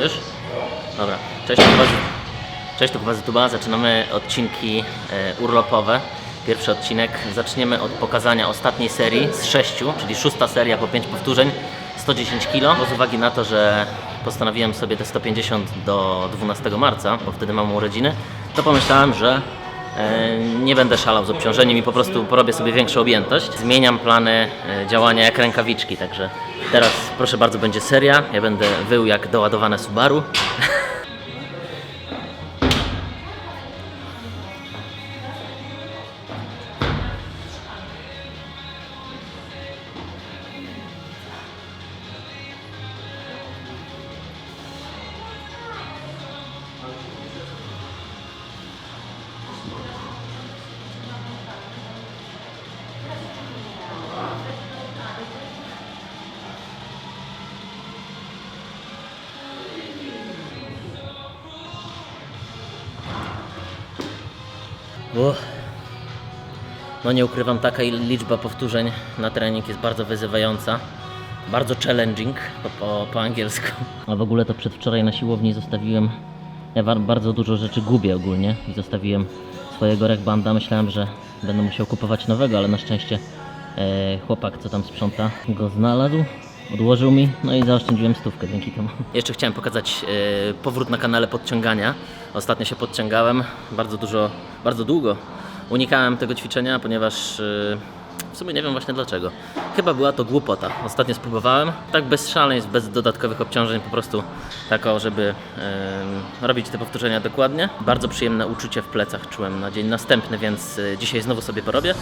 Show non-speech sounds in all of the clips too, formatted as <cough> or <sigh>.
Już? Dobra. Cześć, tu Cześć, Kuba YouTube'a. Zaczynamy odcinki e, urlopowe. Pierwszy odcinek. Zaczniemy od pokazania ostatniej serii z sześciu, czyli szósta seria po 5 powtórzeń, 110 kg. Z uwagi na to, że postanowiłem sobie te 150 do 12 marca, bo wtedy mam urodziny, to pomyślałem, że nie będę szalał z obciążeniem i po prostu porobię sobie większą objętość. Zmieniam plany e, działania jak rękawiczki, także teraz proszę bardzo będzie seria. Ja będę wył jak doładowane Subaru. <laughs> Uff. No nie ukrywam, taka liczba powtórzeń na trening jest bardzo wyzywająca. Bardzo challenging po, po, po angielsku. A w ogóle to przedwczoraj na siłowni zostawiłem. Ja bardzo dużo rzeczy gubię ogólnie i zostawiłem swojego rekbanda. Myślałem, że będę musiał kupować nowego, ale na szczęście e, chłopak, co tam sprząta, go znalazł. Odłożył mi, no i zaoszczędziłem stówkę dzięki temu. Jeszcze chciałem pokazać e, powrót na kanale podciągania. Ostatnio się podciągałem bardzo dużo, bardzo długo. Unikałem tego ćwiczenia, ponieważ e, w sumie nie wiem właśnie dlaczego. Chyba była to głupota. Ostatnio spróbowałem, tak bez szaleństw, bez dodatkowych obciążeń, po prostu tak żeby e, robić te powtórzenia dokładnie. Bardzo przyjemne uczucie w plecach czułem na dzień następny, więc e, dzisiaj znowu sobie porobię.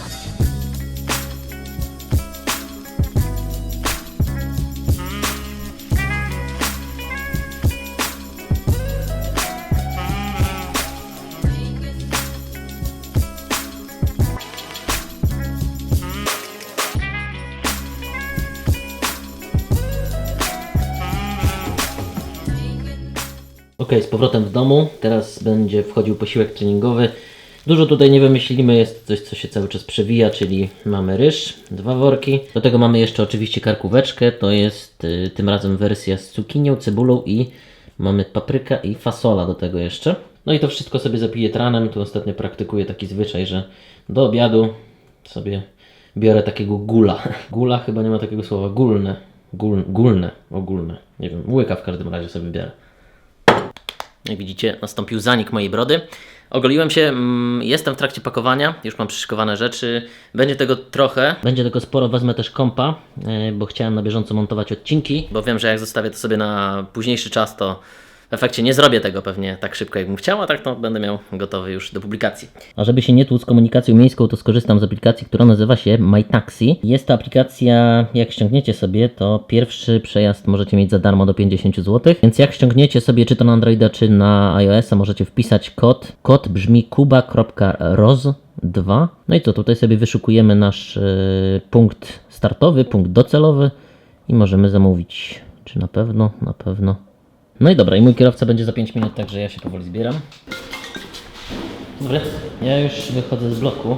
Ok, z powrotem w domu. Teraz będzie wchodził posiłek treningowy. Dużo tutaj nie wymyślimy, jest coś, co się cały czas przewija, czyli mamy ryż, dwa worki. Do tego mamy jeszcze oczywiście karkóweczkę, to jest y, tym razem wersja z cukinią, cebulą i mamy papryka i fasola do tego jeszcze. No i to wszystko sobie zapiję tranem. Tu ostatnio praktykuję taki zwyczaj, że do obiadu sobie biorę takiego gula. <laughs> Gula chyba nie ma takiego słowa, gulne. Gul, gulne, ogólne. Nie wiem, łyka w każdym razie sobie biorę. Jak widzicie, nastąpił zanik mojej brody. Ogoliłem się, mm, jestem w trakcie pakowania, już mam przyszykowane rzeczy. Będzie tego trochę. Będzie tego sporo, wezmę też kompa, e, bo chciałem na bieżąco montować odcinki, bo wiem, że jak zostawię to sobie na późniejszy czas, to w efekcie nie zrobię tego pewnie tak szybko, jakbym chciał, a tak to będę miał gotowy już do publikacji. A żeby się nie tłuc komunikacją miejską, to skorzystam z aplikacji, która nazywa się MyTaxi. Jest to aplikacja, jak ściągniecie sobie, to pierwszy przejazd możecie mieć za darmo do 50 zł. Więc jak ściągniecie sobie, czy to na Androida, czy na iOS-a, możecie wpisać kod. Kod brzmi kuba.roz2. No i co, tutaj sobie wyszukujemy nasz e, punkt startowy, punkt docelowy i możemy zamówić. Czy na pewno? Na pewno. No i dobra, i mój kierowca będzie za 5 minut, także ja się powoli zbieram. Dobry, ja już wychodzę z bloku.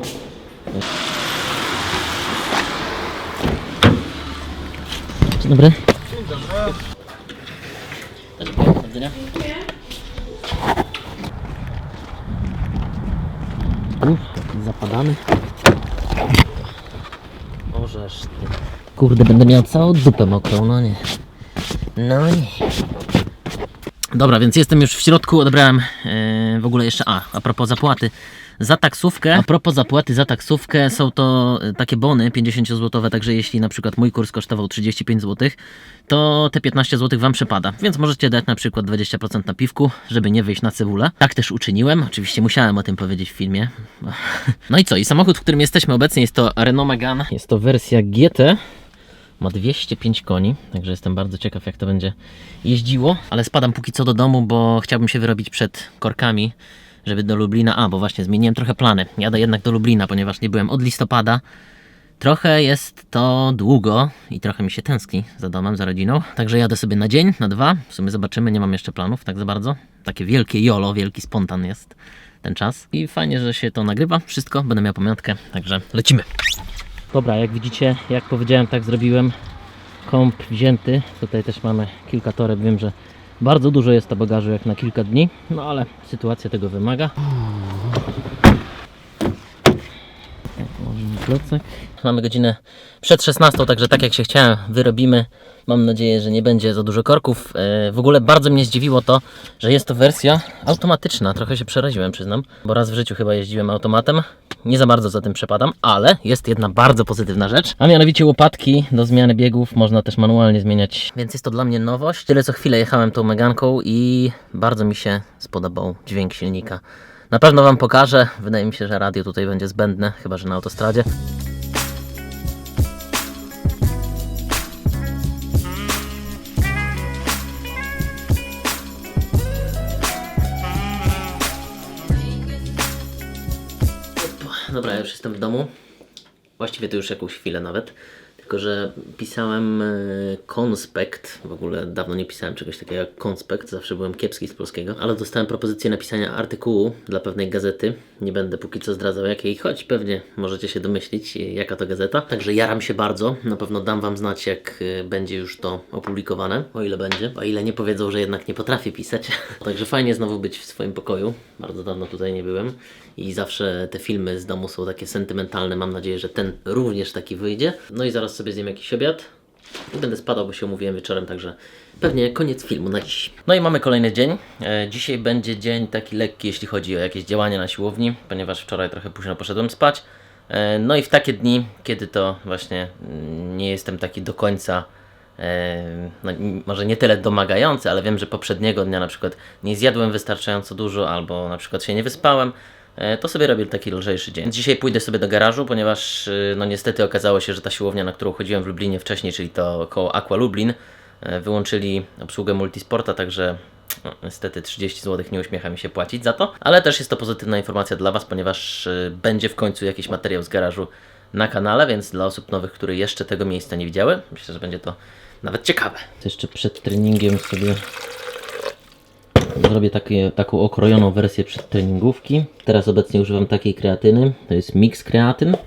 Dzień dobry. Dzień dobry. Uff, jaki zapadany. Możesz ty. Kurde, będę miał całą dupę mokrą, no nie. No nie. Dobra, więc jestem już w środku, odebrałem e, w ogóle jeszcze, a, a propos zapłaty za taksówkę. A propos zapłaty za taksówkę, są to e, takie bony 50 zł, także jeśli na przykład mój kurs kosztował 35 zł, to te 15 zł Wam przepada, więc możecie dać na przykład 20% na piwku, żeby nie wyjść na cebulę. Tak też uczyniłem, oczywiście musiałem o tym powiedzieć w filmie. No i co, i samochód, w którym jesteśmy obecnie jest to Renault Megane, jest to wersja GT, ma 205 koni, także jestem bardzo ciekaw jak to będzie jeździło, ale spadam póki co do domu, bo chciałbym się wyrobić przed korkami, żeby do Lublina, a bo właśnie zmieniłem trochę plany, jadę jednak do Lublina, ponieważ nie byłem od listopada, Trochę jest to długo i trochę mi się tęskni za domem, za rodziną. Także jadę sobie na dzień, na dwa. W sumie zobaczymy, nie mam jeszcze planów tak za bardzo. Takie wielkie jolo, wielki spontan jest ten czas. I fajnie, że się to nagrywa. Wszystko, będę miał pamiątkę, także lecimy. Dobra, jak widzicie, jak powiedziałem, tak zrobiłem. Kąp wzięty. Tutaj też mamy kilka toreb. Wiem, że Bardzo dużo jest to bagażu jak na kilka dni, no ale sytuacja tego wymaga. Mamy godzinę przed 16, także tak jak się chciałem, wyrobimy. Mam nadzieję, że nie będzie za dużo korków. E, W ogóle bardzo mnie zdziwiło to, że jest to wersja automatyczna. Trochę się przeraziłem, przyznam, bo raz w życiu chyba jeździłem automatem. Nie za bardzo za tym przepadam, ale jest jedna bardzo pozytywna rzecz, a mianowicie łopatki do zmiany biegów można też manualnie zmieniać. Więc jest to dla mnie nowość. Tyle co chwilę jechałem tą Meganką i bardzo mi się spodobał dźwięk silnika. Na pewno Wam pokażę. Wydaje mi się, że radio tutaj będzie zbędne, chyba że na autostradzie. Dobra, już jestem w domu. Właściwie to już jakąś chwilę nawet. Tylko, że pisałem e, konspekt. W ogóle dawno nie pisałem czegoś takiego jak konspekt. Zawsze byłem kiepski z polskiego. Ale dostałem propozycję napisania artykułu dla pewnej gazety. Nie będę póki co zdradzał jakiej, choć pewnie możecie się domyślić, e, jaka to gazeta. Także jaram się bardzo. Na pewno dam Wam znać, jak e, będzie już to opublikowane. O ile będzie. O ile nie powiedzą, że jednak nie potrafię pisać. <laughs> Także fajnie znowu być w swoim pokoju. Bardzo dawno tutaj nie byłem. I zawsze te filmy z domu są takie sentymentalne. Mam nadzieję, że ten również taki wyjdzie. No i zaraz sobie zjem jakiś obiad. I będę spadał, bo się umówiłem wieczorem, także pewnie koniec filmu na dziś. No i mamy kolejny dzień. E, dzisiaj będzie dzień taki lekki, jeśli chodzi o jakieś działania na siłowni, ponieważ wczoraj trochę późno poszedłem spać. E, no i w takie dni, kiedy to właśnie mm, nie jestem taki do końca e, no, może nie tyle domagający, ale wiem, że poprzedniego dnia na przykład nie zjadłem wystarczająco dużo, albo na przykład się nie wyspałem, to sobie robię taki lżejszy dzień. Dzisiaj pójdę sobie do garażu, ponieważ y, no niestety okazało się, że ta siłownia, na którą chodziłem w Lublinie wcześniej, czyli to koło Aqua Lublin, e, wyłączyli obsługę multisporta, także no, niestety 30 zł nie uśmiecha mi się płacić za to, ale też jest to pozytywna informacja dla Was, ponieważ będzie w końcu jakiś materiał z garażu na kanale, więc dla osób nowych, które jeszcze tego miejsca nie widziały, myślę, że będzie to nawet ciekawe. Jeszcze przed treningiem sobie zrobię takie, taką okrojoną wersję przedtreningówki. Teraz obecnie używam takiej kreatyny, to jest mix kreatyn,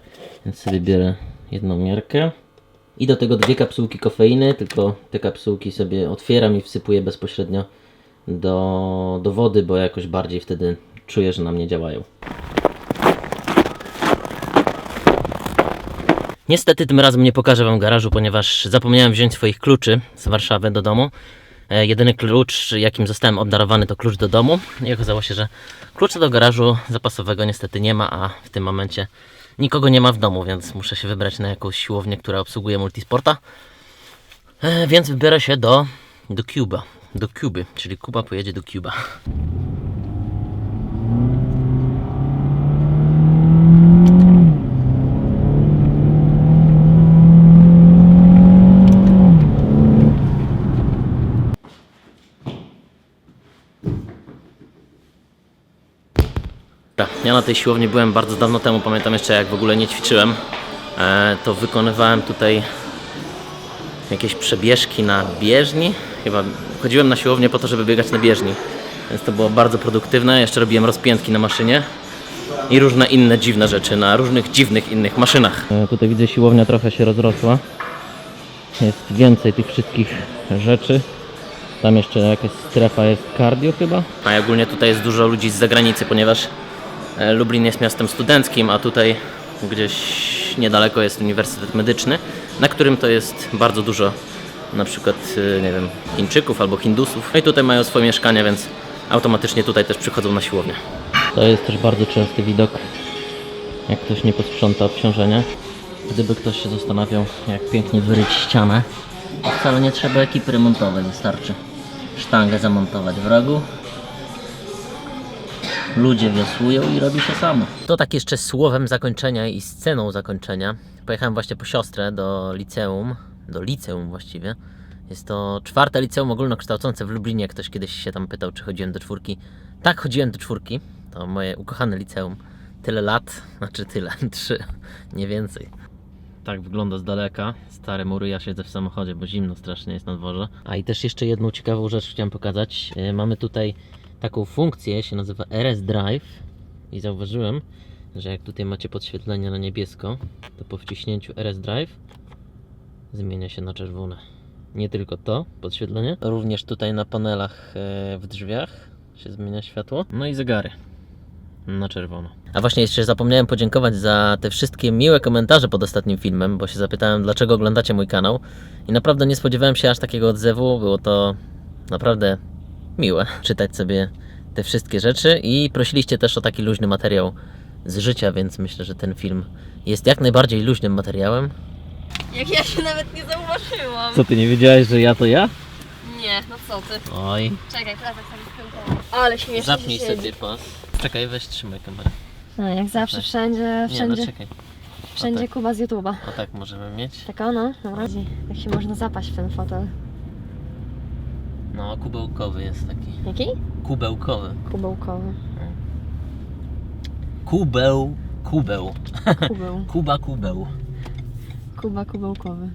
więc sobie biorę jedną miarkę. I do tego dwie kapsułki kofeiny, tylko te kapsułki sobie otwieram i wsypuję bezpośrednio do, do wody, bo jakoś bardziej wtedy czuję, że na mnie działają. Niestety tym razem nie pokażę Wam garażu, ponieważ zapomniałem wziąć swoich kluczy z Warszawy do domu. E, jedyny klucz, jakim zostałem obdarowany, to klucz do domu. I okazało się, że klucza do garażu zapasowego niestety nie ma, a w tym momencie nikogo nie ma w domu, więc muszę się wybrać na jakąś siłownię, która obsługuje multisporta. E, więc wybiorę się do, do Cuba. Do Kuby, czyli Kuba pojedzie do Cuba. Ja na tej siłowni byłem bardzo dawno temu, pamiętam jeszcze jak w ogóle nie ćwiczyłem. E, to wykonywałem tutaj jakieś przebieżki na bieżni. Chyba chodziłem na siłownię po to, żeby biegać na bieżni. Więc to było bardzo produktywne. Jeszcze robiłem rozpiętki na maszynie i różne inne dziwne rzeczy na różnych dziwnych innych maszynach. E, tutaj widzę siłownia trochę się rozrosła. Jest więcej tych wszystkich rzeczy. Tam jeszcze jakaś strefa jest cardio chyba. A ogólnie tutaj jest dużo ludzi z zagranicy, ponieważ Lublin jest miastem studenckim, a tutaj gdzieś niedaleko jest Uniwersytet Medyczny, na którym to jest bardzo dużo na przykład, e, nie wiem, Chińczyków albo Hindusów. No i tutaj mają swoje mieszkania, więc automatycznie tutaj też przychodzą na siłownię. To jest też bardzo częsty widok, jak ktoś nie posprząta obciążenia. Gdyby ktoś się zastanawiał, jak pięknie wyryć ścianę, wcale nie trzeba ekipy remontowej, wystarczy sztangę zamontować w rogu. Ludzie wiosłują i robi się samo. To tak jeszcze słowem zakończenia i sceną zakończenia. Pojechałem właśnie po siostrę do liceum, do liceum właściwie. Jest to czwarte liceum ogólnokształcące w Lublinie. Ktoś kiedyś się tam pytał, czy chodziłem do czwórki. Tak, chodziłem do czwórki. To moje ukochane liceum. Tyle lat, <laughs> znaczy tyle, <laughs> trzy, nie więcej. Tak wygląda z daleka. Stare mury, ja siedzę w samochodzie, bo zimno strasznie jest na dworze. A i też jeszcze jedną ciekawą rzecz chciałem pokazać. E, Mamy tutaj taką funkcję, się nazywa RS Drive. I zauważyłem, że jak tutaj macie podświetlenie na niebiesko, to po wciśnięciu RS Drive zmienia się na czerwone. Nie tylko to podświetlenie, również tutaj na panelach e, w drzwiach się zmienia światło. No i zegary na czerwono. A właśnie jeszcze zapomniałem podziękować za te wszystkie miłe komentarze pod ostatnim filmem, bo się zapytałem, dlaczego oglądacie mój kanał. I naprawdę nie spodziewałem się aż takiego odzewu. Było to naprawdę miłe czytać sobie te wszystkie rzeczy i prosiliście też o taki luźny materiał z życia, więc myślę, że ten film jest jak najbardziej luźnym materiałem. Jak ja się nawet nie zauważyłam. Co ty nie wiedziałeś, że ja to ja? Nie, no co ty. Oj. Czekaj, teraz tak sobie. Ale śmiesznie Zapnij się siedzi. sobie pas. Czekaj, weź trzymaj kamerę. No, jak zawsze, Tak. wszędzie, Nie, no wszędzie, czekaj. wszędzie tak, Kuba z YouTube'a. o tak możemy mieć. Tak ono, dobra. Jak się można zapaść w ten fotel. No, kubełkowy jest taki. Jaki? Kubełkowy. Kubełkowy. Kubeł, kubeł. Kubeł. <laughs> Kuba, kubeł. Kuba kubełkowy.